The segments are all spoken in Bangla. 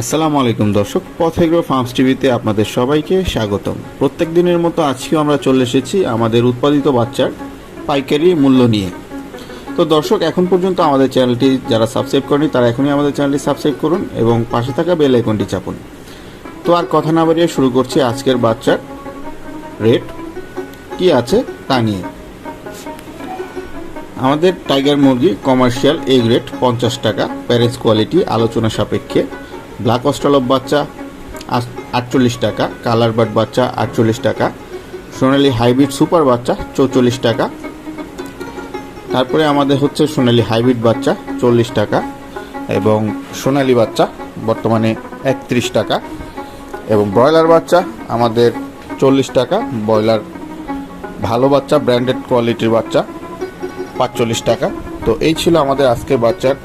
আসসালামু আলাইকুম দর্শক, পথেগ্রো ফার্মস টিভিতে আপনাদের সবাইকে স্বাগতম। প্রত্যেক দিনের মতো আজকেও আমরা চলে এসেছি আমাদের উৎপাদিত বাচ্চার পাইকারি মূল্য নিয়ে। তো দর্শক, এখন পর্যন্ত আমাদের চ্যানেলটি যারা সাবস্ক্রাইব করেনি, তারা এখনই আমাদের চ্যানেলটি সাবস্ক্রাইব করুন এবং পাশে থাকা বেল আইকনটি চাপুন। তো আর কথা না বাড়িয়ে শুরু করছি আজকের বাচ্চার রেট। কি আছে? তা নিয়ে। আমাদের টাইগার মুরগি কমার্শিয়াল এ গ্রেড, পঞ্চাশ টাকা, প্যারেজ কোয়ালিটি, আলোচনা সাপেক্ষে। ব্ল্যাক অস্ট্রালব বাচ্চা আটচল্লিশ টাকা, কালার বার্ড বাচ্চা, আটচল্লিশ টাকা। সোনালি হাইব্রিড সুপার বাচ্চা, চৌচল্লিশ টাকা। তারপরে আমাদের হচ্ছে সোনালি হাইব্রিড বাচ্চা, চল্লিশ টাকা এবং সোনালি বাচ্চা বর্তমানে একত্রিশ টাকা এবং ব্রয়লার বাচ্চা আমাদের চল্লিশ টাকা, ব্রয়লার ভালো বাচ্চা ব্র্যান্ডেড কোয়ালিটির বাচ্চা, পাঁচচল্লিশ টাকা। তো এই ছিল আমাদের আজকে বাচ্চার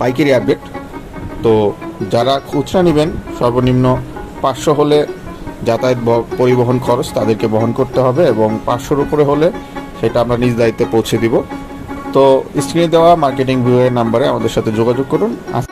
পাইকারি আপডেট তো যারা খুচরা নেবেন, সর্বনিম্ন পাঁচশো হলে যাতায়াত পরিবহন খরচ তাদেরকে বহন করতে হবে এবং পাঁচশোর উপরে হলে সেটা আমরা নিজ দায়িত্বে পৌঁছে দিব। তো স্ক্রিনে দেওয়া মার্কেটিং ভিউয়ের নাম্বারে আমাদের সাথে যোগাযোগ করুন। আজ